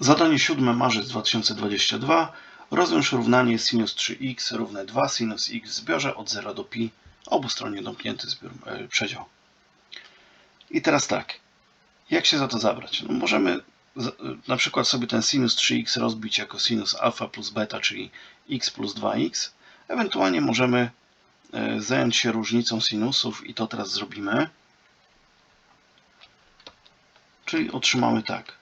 Zadanie 7 marzec 2022. Rozwiąż równanie sinus 3x równe 2 sinus x w zbiorze od 0 do pi, obustronnie domknięty zbiór, e, przedział. I teraz tak, jak się za to zabrać? No możemy e, na przykład sobie ten sinus 3x rozbić jako sinus alfa plus beta, czyli x plus 2x. Ewentualnie możemy e, zająć się różnicą sinusów i to teraz zrobimy. Czyli otrzymamy tak.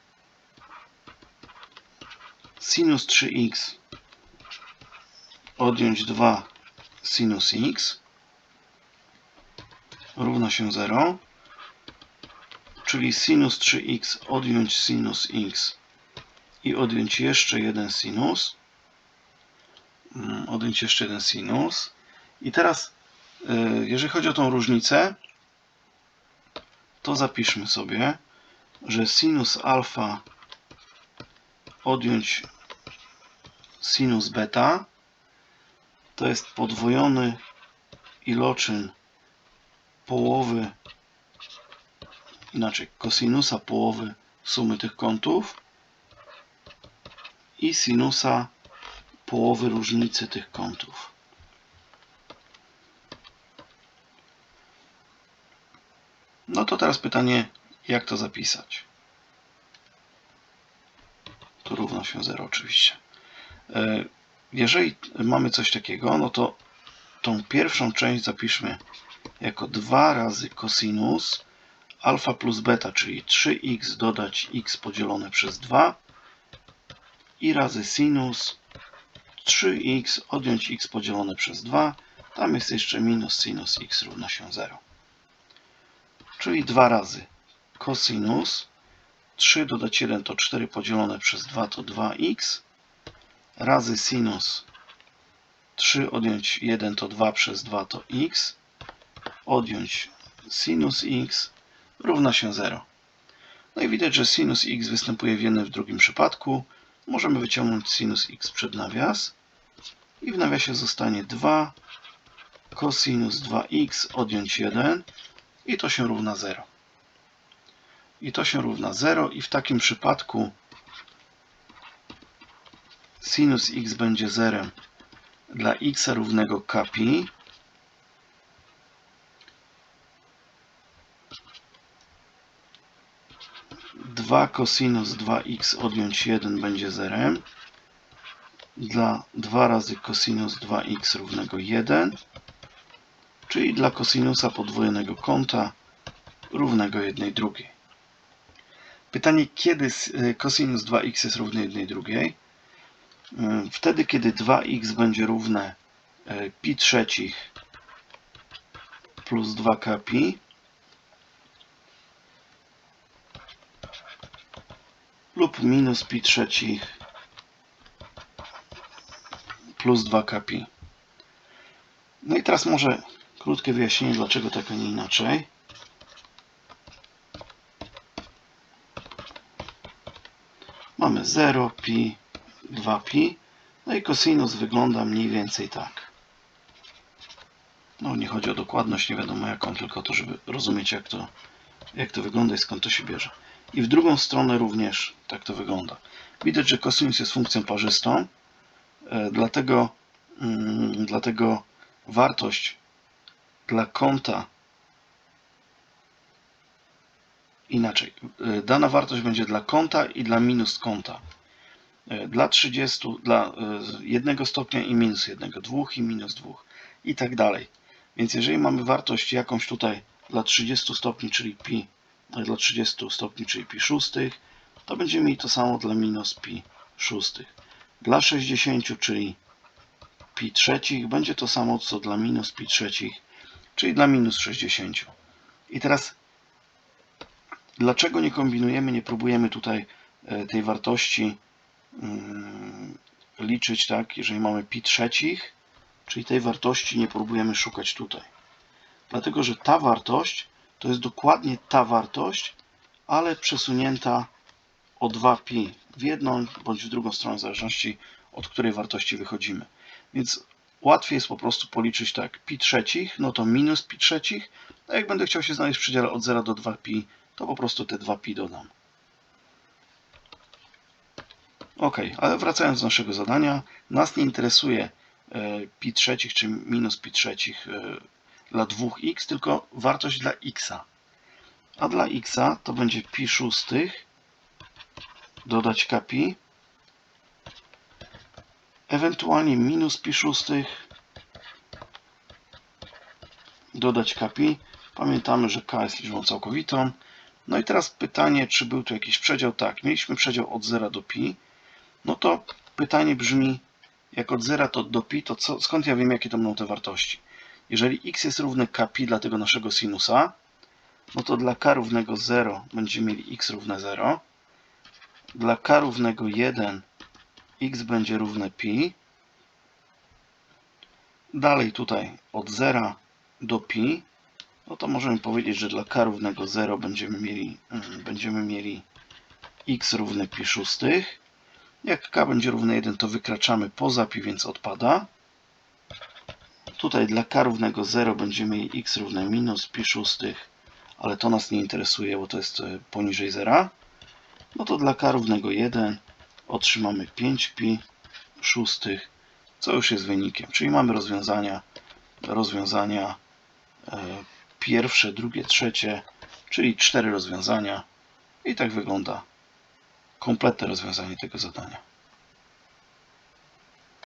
Sinus 3x odjąć 2 sinus x równa się 0. Czyli sinus 3x odjąć sinus x i odjąć jeszcze jeden sinus. Mm, Odjąć jeszcze jeden sinus. I teraz, y, jeżeli chodzi o tą różnicę, to zapiszmy sobie, że sinus alfa odjąć sinus beta to jest podwojony iloczyn połowy, inaczej kosinusa połowy sumy tych kątów i sinusa połowy różnicy tych kątów. No to teraz pytanie, jak to zapisać? To równa się 0 oczywiście. E, Jeżeli mamy coś takiego, no to tą pierwszą część zapiszmy jako 2 razy cosinus alfa plus beta, czyli 3x dodać x podzielone przez 2 i razy sinus 3x odjąć x podzielone przez 2. Tam jest jeszcze minus sinus x równa się 0. Czyli 2 razy cosinus 3 dodać 1 to 4 podzielone przez 2 to 2x razy sinus 3 odjąć 1 to 2 przez 2 to x odjąć sinus x równa się 0. No i widać, że sinus x występuje w jednym w drugim przypadku. Możemy wyciągnąć sinus x przed nawias i w nawiasie zostanie 2 cosinus 2x odjąć 1 i to się równa 0. I to się równa 0 i w takim przypadku sinus x będzie zerem dla x równego kpi. Dwa cosinus 2x odjąć 1 będzie zerem. Dla 2 razy cosinus 2x równego 1. Czyli dla kosinusa podwojonego kąta równego 1 drugiej. Pytanie, kiedy y, cosinus 2x jest równy 1 drugiej? Y, Wtedy, kiedy 2x będzie równe y, pi trzecich plus 2k pi lub minus pi trzecich plus 2k pi. No i teraz może krótkie wyjaśnienie, dlaczego tak, a nie inaczej. Mamy 0, pi, 2pi. No i kosinus wygląda mniej więcej tak. No nie chodzi o dokładność, nie wiadomo jaką, tylko to, żeby rozumieć jak to, jak to wygląda i skąd to się bierze. I w drugą stronę również tak to wygląda. Widać, że kosinus jest funkcją parzystą, e, dlatego, mm, dlatego wartość dla kąta inaczej. e, Dana wartość będzie dla kąta i dla minus kąta. E, Dla 30, dla e, jednego stopnia i minus jednego, dwóch i minus dwóch i tak dalej. Więc jeżeli mamy wartość jakąś tutaj dla 30 stopni, czyli pi, dla 30 stopni, czyli pi szóstych, to będziemy mieli to samo dla minus pi szóstych. Dla 60, czyli pi trzecich, będzie to samo co dla minus pi trzecich, czyli dla minus 60. I teraz dlaczego nie kombinujemy, nie próbujemy tutaj e, tej wartości mm, liczyć, tak, jeżeli mamy pi trzecich, czyli tej wartości nie próbujemy szukać tutaj. Dlatego, że ta wartość to jest dokładnie ta wartość, ale przesunięta o 2pi w jedną bądź w drugą stronę, w zależności od której wartości wychodzimy. Więc łatwiej jest po prostu policzyć tak, pi trzecich, no to minus pi trzecich, a jak będę chciał się znaleźć w przedziale od 0 do 2pi, to po prostu te 2pi dodam. Ok, ale wracając do naszego zadania, nas nie interesuje e, pi trzecich czy minus pi trzecich e, dla 2x, tylko wartość dla x. A dla x to będzie pi szóstych dodać kpi, ewentualnie minus pi szóstych dodać kpi. Pamiętamy, że k jest liczbą całkowitą. No i teraz pytanie, czy był tu jakiś przedział? Tak, mieliśmy przedział od 0 do pi. No to pytanie brzmi, jak od 0 to do pi, to co, skąd ja wiem, jakie to będą te wartości? Jeżeli x jest równy kpi dla tego naszego sinusa, no to dla k równego 0 będziemy mieli x równe 0. Dla k równego 1 x będzie równe pi. Dalej tutaj od 0 do pi, no to możemy powiedzieć, że dla k równego 0 będziemy mieli, mm, będziemy mieli x równe pi szóstych. Jak k będzie równe 1, to wykraczamy poza pi, więc odpada. Tutaj dla k równego 0 będziemy mieli x równe minus pi szóstych, ale to nas nie interesuje, bo to jest e, poniżej 0. No to dla k równego 1 otrzymamy 5pi szóstych, co już jest wynikiem. Czyli mamy rozwiązania, rozwiązania e, pierwsze, drugie, trzecie, czyli cztery rozwiązania. I tak wygląda kompletne rozwiązanie tego zadania.